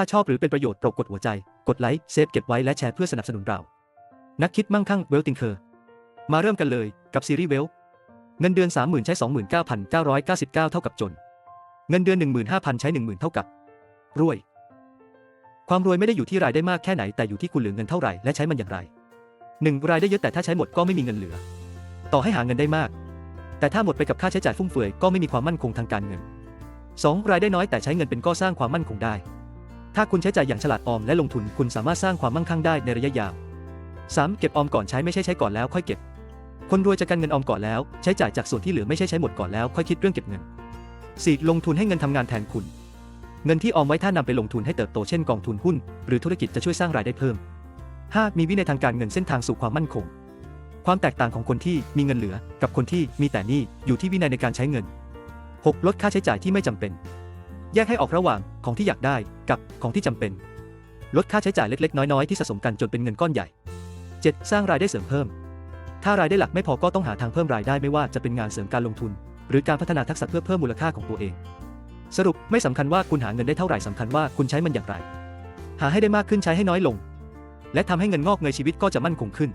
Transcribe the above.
ถ้าชอบหรือเป็นประโยชน์โปรดกดหัวใจ กดไลค์เซฟเก็บไว้และแชร์เพื่อสนับสนุนเรา นักคิดมั่งคั่งเวลติงเคอร์มาเริ่มกันเลยกับซีรีส์เวลเงินเดือน 30,000 ใช้ 29,999 เท่ากับจน เงินเดือน 15,000 ใช้ 10,000 เท่ากับ รวย ความรวยไม่ได้อยู่ที่รายได้มากแค่ไหนแต่อยู่ที่คุณเหลือเงินเท่าไหร่และใช้มันอย่างไร 1. รายได้เยอะแต่ถ้าใช้หมดก็ไม่มีเงินเหลือ ต่อให้หาเงินได้มาก แต่ถ้าหมดไปกับค่าใช้จ่ายฟุ่มเฟือยก็ไม่มีความมั่นคงทางการเงิน 2. รายได้น้อยแต่ใช้เงินเป็นก็สร้างความมั่นคงได้ ถ้าคุณใช้จ่ายอย่างฉลาดออมและลงทุนคุณสามารถสร้างความมั่งคั่งได้ในระยะยาว 3. เก็บออมก่อนใช้ไม่ใช่ใช้ก่อนแล้วค่อยเก็บ คนรวยจะกันเงินออมก่อนแล้ว ใช้จ่ายจากส่วนที่เหลือไม่ใช่ใช้หมดก่อนแล้วค่อยคิดเรื่องเก็บเงิน 4. ลงทุนให้เงินทำงานแทนคุณ เงินที่ออมไว้ถ้านำไปลงทุนให้เติบโตเช่นกองทุนหุ้น หรือธุรกิจจะช่วยสร้างรายได้เพิ่ม 5. มีวินัยทางการเงินเส้นทางสู่ความมั่นคง ความแตกต่างของคนที่มีเงินเหลือ กับคนที่มีแต่หนี้อยู่ที่วินัยในการใช้เงิน 6. ลดค่าใช้จ่ายที่ไม่จำเป็น แยกให้ออกระหว่างของที่อยากได้กับของที่จำเป็น ลดค่าใช้จ่ายเล็กๆ น้อยๆ ที่สะสมกันจนเป็นเงินก้อนใหญ่ 7. สร้างรายได้เสริมเพิ่ม ถ้ารายได้หลักไม่พอก็ต้องหาทางเพิ่มรายได้ไม่ว่าจะเป็นงานเสริมการลงทุน หรือการพัฒนาทักษะเพื่อเพิ่มมูลค่าของตัวเอง สรุปไม่สำคัญว่าคุณหาเงินได้เท่าไหร่สำคัญว่าคุณใช้มันอย่างไร หาให้ได้มากขึ้นใช้ให้น้อยลง และทำให้เงินงอกเงยชีวิตก็จะมั่นคงขึ้น